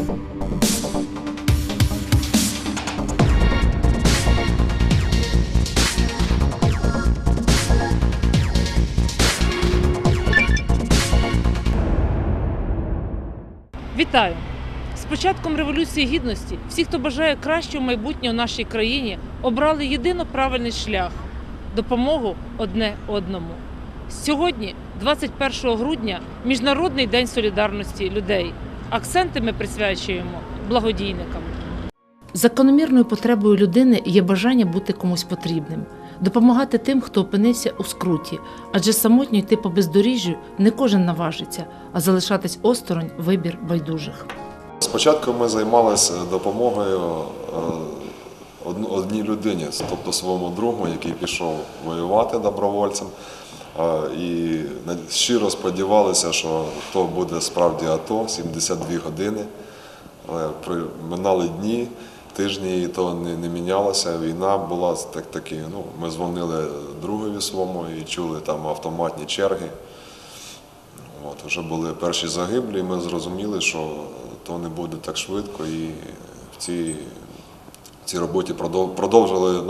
Вітаю! З початком Революції Гідності всі, хто бажає кращого майбутнього нашій країні, обрали єдино правильний шлях допомогу одне одному. Сьогодні, 21 грудня, Міжнародний день солідарності людей. Акценти ми присвячуємо благодійникам. Закономірною потребою людини є бажання бути комусь потрібним, допомагати тим, хто опинився у скруті, адже самотньо йти по бездоріжжю не кожен наважиться, а залишатись осторонь вибір байдужих. Спочатку ми займалися допомогою е, одній людині, тобто своєму другу, який пішов воювати добровольцем. Е, І щиро сподівалися, що то буде справді АТО, 72 години. Але минали дні, тижні, і то не, не мінялося. Війна була так, таки. Ну, ми дзвонили другові своєму і чули там автоматні черги. От, вже були перші загиблі, і ми зрозуміли, що то не буде так швидко, і в цій, в цій роботі продовжили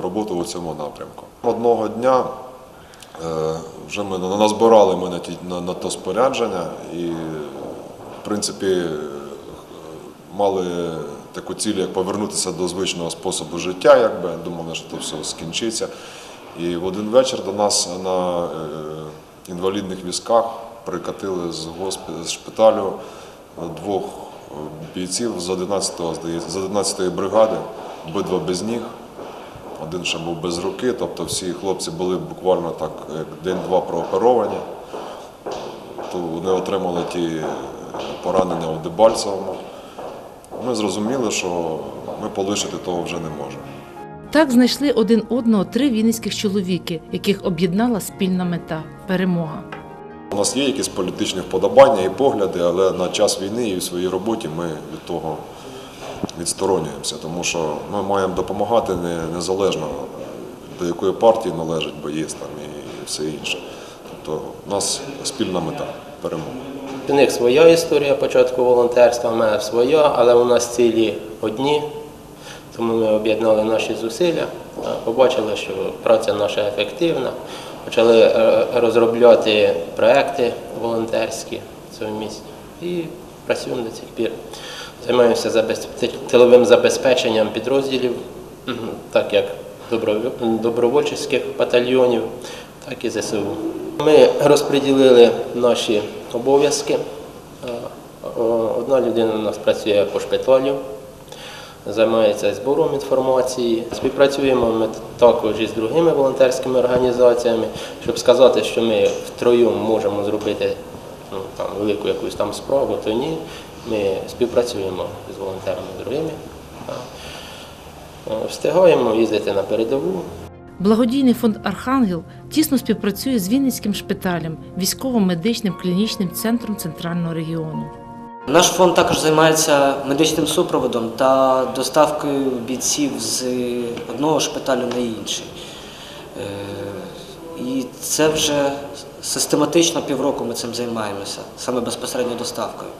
роботу у цьому напрямку. Одного дня е, вже ми на- назбирали ми на, ті, на, на то спорядження і, в принципі, е, мали таку ціль, як повернутися до звичного способу життя, якби думали, що то все скінчиться. І в один вечір до нас на е, інвалідних візках прикатили з, госпі- з шпиталю двох е, бійців з 11-го, здається, з 11-ї бригади, обидва без ніг. Один ще був без руки, тобто всі хлопці були буквально так день-два прооперовані. То вони отримали ті поранення у Дебальцевому. Ми зрозуміли, що ми полишити того вже не можемо. Так знайшли один одного три вінницьких чоловіки, яких об'єднала спільна мета перемога. У нас є якісь політичні вподобання і погляди, але на час війни і в своїй роботі ми від того відсторонюємося, тому що ми маємо допомагати незалежно до якої партії належить боєць там і все інше. Тобто у нас спільна мета перемога. У них своя історія початку волонтерства, в мене своя, але у нас цілі одні. Тому ми об'єднали наші зусилля, побачили, що праця наша ефективна, почали е, розробляти проекти волонтерські в цьому місті і працюємо до цих пір. Займаємося тиловим забезпеченням підрозділів, так як добровольчих батальйонів, так і ЗСУ. Ми розподілили наші обов'язки. Одна людина у нас працює по шпиталю, займається збором інформації. Співпрацюємо ми також із другими волонтерськими організаціями, щоб сказати, що ми втроєм можемо зробити ну, велику якусь там справу, то ні. Ми співпрацюємо з волонтерами другими. Е, Встигаємо їздити на передову, Благодійний фонд Архангел тісно співпрацює з Вінницьким шпиталем, військово-медичним клінічним центром центрального регіону. Наш фонд також займається медичним супроводом та доставкою бійців з одного шпиталю на інший. Е, І це вже систематично півроку ми цим займаємося, саме безпосередньо доставкою.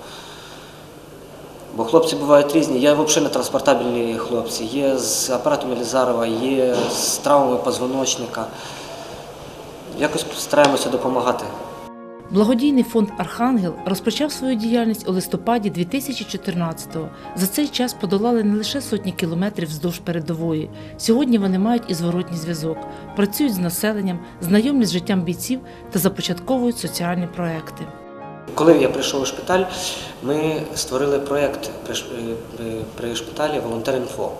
Бо хлопці бувають різні. Є взагалі нетранспортабельні хлопці, є з апаратом Елізарова, є з травмами позвоночника. Якось стараємося допомагати. Благодійний фонд Архангел розпочав свою діяльність у листопаді 2014-го. За цей час подолали не лише сотні кілометрів вздовж передової. Сьогодні вони мають і зворотній зв'язок, працюють з населенням, знайомі з життям бійців та започатковують соціальні проекти. Коли я прийшов у шпиталь, ми створили проєкт при, е, шпиталі Волонтерінфо.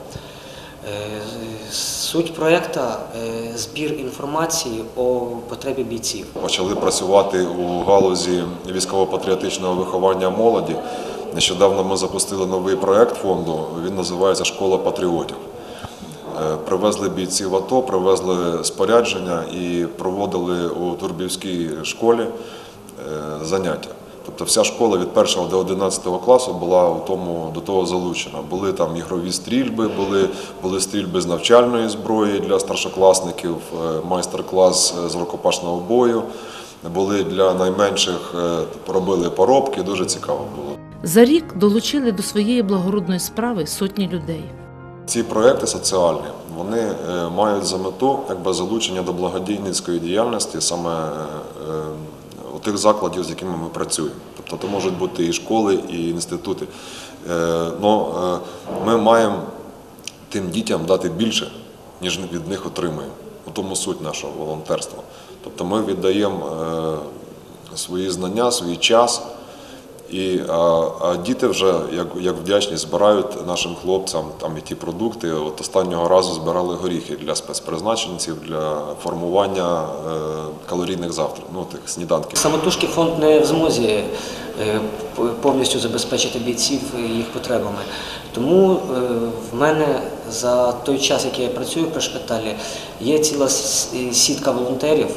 Е, Суть проєкту – збір інформації о потребі бійців. Почали працювати у галузі військово-патріотичного виховання молоді. Нещодавно ми запустили новий проект фонду. Він називається Школа патріотів. Е, Привезли бійців АТО, привезли спорядження і проводили у Турбівській школі е, заняття. Тобто вся школа від 1 до 11 класу була у тому, до того залучена. Були там ігрові стрільби, були, були стрільби з навчальної зброї для старшокласників, е, майстер-клас е, з рукопашного бою. Були для найменших, е, робили поробки, дуже цікаво було. За рік долучили до своєї благородної справи сотні людей. Ці проекти соціальні вони мають за мету якби залучення до благодійницької діяльності саме тих закладів, з якими ми працюємо. Тобто це можуть бути і школи, і інститути. Е, Но е, ми маємо тим дітям дати більше, ніж від них отримуємо. У тому суть нашого волонтерства. Тобто ми віддаємо е, свої знання, свій час. І, а, а діти вже як, як вдячні збирають нашим хлопцям там і ті продукти. От останнього разу збирали горіхи для спецпризначенців для формування е, калорійних завтра. ну тих сніданків. Самотужки фонд не в змозі е, повністю забезпечити бійців їх потребами. Тому е, в мене за той час, який я працюю при шпиталі, є ціла сітка волонтерів,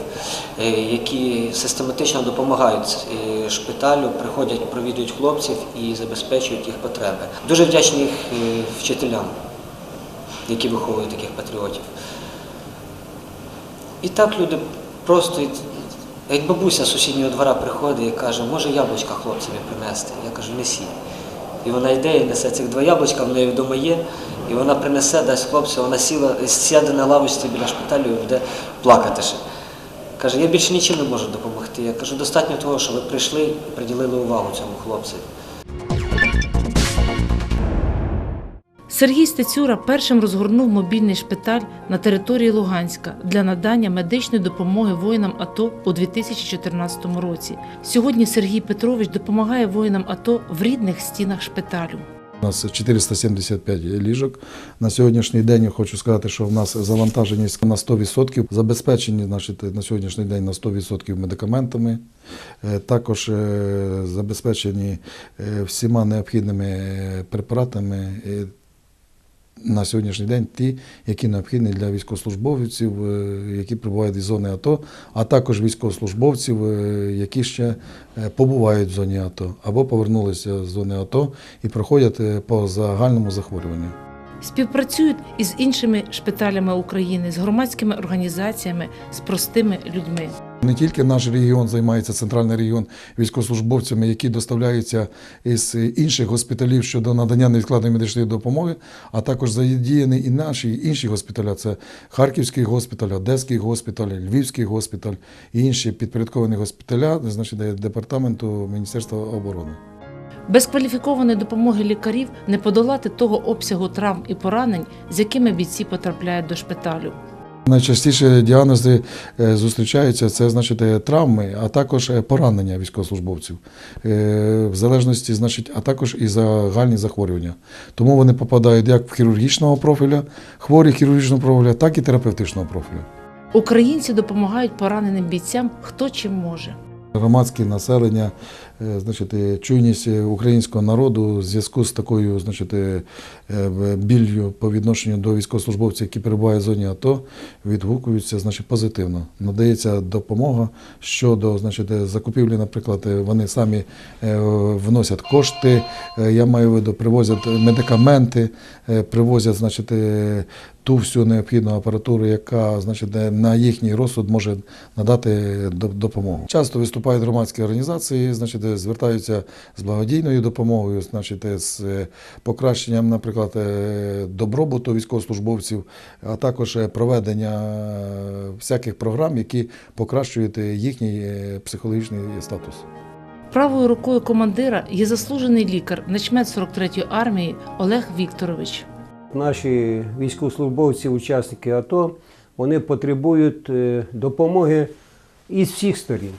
е, які систематично допомагають е, шпиталю, приходять, провідують хлопців і забезпечують їх потреби. Дуже вдячний вчителям, які виховують таких патріотів. І так люди просто, як бабуся з сусіднього двора приходить і каже, може яблучка хлопцеві принести. Я кажу, несіть. І вона йде і несе цих два яблучка, в неї вдома є, і вона принесе, дасть хлопцю, вона сіла, сяде на лавочці біля шпиталю і буде плакати ще. Каже, я більше нічим не можу допомогти. Я кажу, достатньо того, що ви прийшли і приділили увагу цьому хлопцеві. Сергій Стецюра першим розгорнув мобільний шпиталь на території Луганська для надання медичної допомоги воїнам АТО у 2014 році. Сьогодні Сергій Петрович допомагає воїнам АТО в рідних стінах шпиталю. У нас 475 ліжок. На сьогоднішній день я хочу сказати, що в нас завантаженість на 100%, забезпечені значить, на сьогоднішній день на 100% медикаментами. Е, Також е, забезпечені е, всіма необхідними препаратами. На сьогоднішній день ті, які необхідні для військовослужбовців, е, які прибувають із зони АТО, а також військовослужбовців, е, які ще е, побувають в зоні АТО або повернулися з зони АТО і проходять по загальному захворюванню. Співпрацюють із іншими шпиталями України, з громадськими організаціями, з простими людьми. Не тільки наш регіон займається центральний регіон військовослужбовцями, які доставляються із інших госпіталів щодо надання невідкладної медичної допомоги, а також задіяні і наші інші госпіталя. Це Харківський госпіталь, Одеський госпіталь, Львівський госпіталь і інші підпорядковані госпіталя, значить, де- департаменту Міністерства оборони. Без кваліфікованої допомоги лікарів не подолати того обсягу травм і поранень, з якими бійці потрапляють до шпиталю. Найчастіше діагнози е, зустрічаються це значить е, травми, а також е, поранення військовослужбовців, в залежності, значить, а також і загальні захворювання. Тому вони попадають як в хірургічного профіля, хворі хірургічного профіля, так і терапевтичного профілю. Українці допомагають пораненим бійцям хто чим може. Громадське населення, значить, е, чуйність е, українського народу в зв'язку з такою значить, е, е, біллю по відношенню до військовослужбовців, які перебувають в зоні АТО, відгукуються значить, позитивно. Надається допомога щодо значить, е, закупівлі, наприклад, е, вони самі е, вносять кошти, е, я маю в виду, привозять медикаменти, е, привозять значить, е, ту всю необхідну апаратуру, яка значить, на їхній розсуд може надати допомогу. Часто виступають громадські організації, значить, звертаються з благодійною допомогою, значить, з е, покращенням, наприклад, е, добробуту військовослужбовців, а також е, проведення всяких програм, які покращують їхній психологічний статус. Правою рукою командира є заслужений лікар, начмет 43-ї армії Олег Вікторович. Наші військовослужбовці, учасники АТО, вони потребують допомоги із всіх сторін.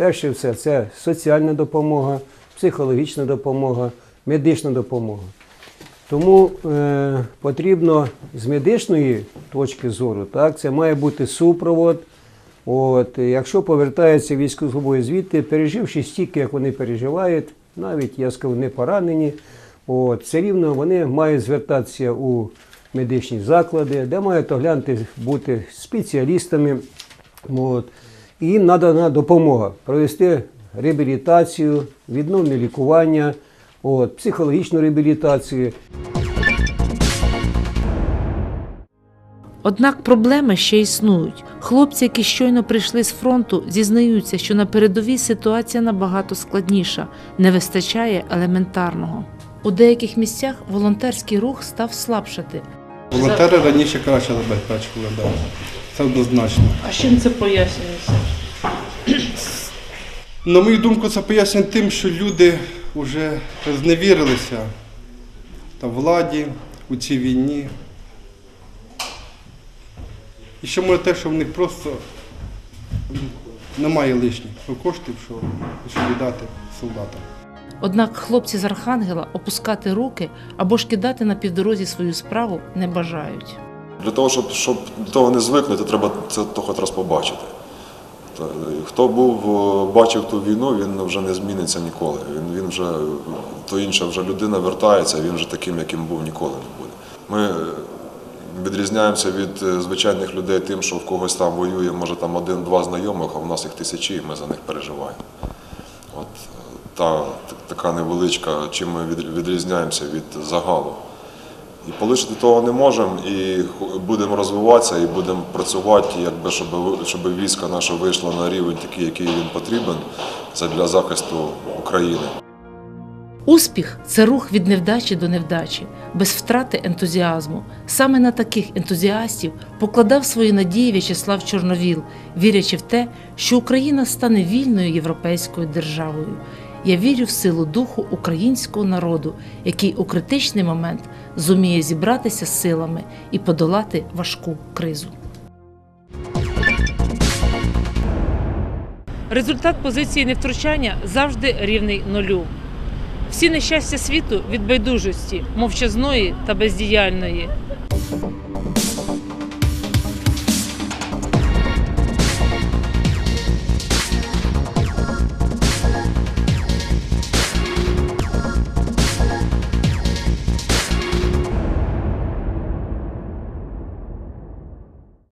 Перше все це соціальна допомога, психологічна допомога, медична допомога. Тому е, потрібно з медичної точки зору, так, це має бути супровод. От, якщо повертаються військовослужбовці звідти, переживши стільки, як вони переживають, навіть я скажу, не поранені, от, все рівно вони мають звертатися у медичні заклади, де мають оглянути бути спеціалістами. От, і їм надана допомога провести реабілітацію, відновне лікування, от, психологічну реабілітацію. Однак проблеми ще існують. Хлопці, які щойно прийшли з фронту, зізнаються, що на передовій ситуація набагато складніша, не вистачає елементарного. У деяких місцях волонтерський рух став слабшати. Волонтери раніше краще забезпечували, да. це однозначно. А чим це пояснюється? На мою думку, це пояснює тим, що люди вже зневірилися та владі у цій війні. І ще може те, що в них просто немає лишніх коштів, що, що віддати солдатам. Однак хлопці з Архангела опускати руки або ж кидати на півдорозі свою справу не бажають. Для того, щоб, щоб до того не звикнути, треба це то хоч раз побачити. Хто був, бачив ту війну, він вже не зміниться ніколи. Він, він вже, то інша вже людина вертається, він вже таким, яким був, ніколи не буде. Ми е, відрізняємося від е, звичайних людей тим, що в когось там воює, може там один-два знайомих, а в нас їх тисячі, і ми за них переживаємо. От е, та, така невеличка, чим ми відрізняємося від загалу. І полишити того не можемо, і будемо розвиватися, і будемо працювати, якби, щоб, щоб військо наше вийшло на рівень такий, який він потрібен для захисту України. Успіх це рух від невдачі до невдачі, без втрати ентузіазму. Саме на таких ентузіастів покладав свої надії В'ячеслав Чорновіл, вірячи в те, що Україна стане вільною європейською державою. Я вірю в силу духу українського народу, який у критичний момент зуміє зібратися з силами і подолати важку кризу. Результат позиції невтручання завжди рівний нулю. Всі нещастя світу від байдужості, мовчазної та бездіяльної.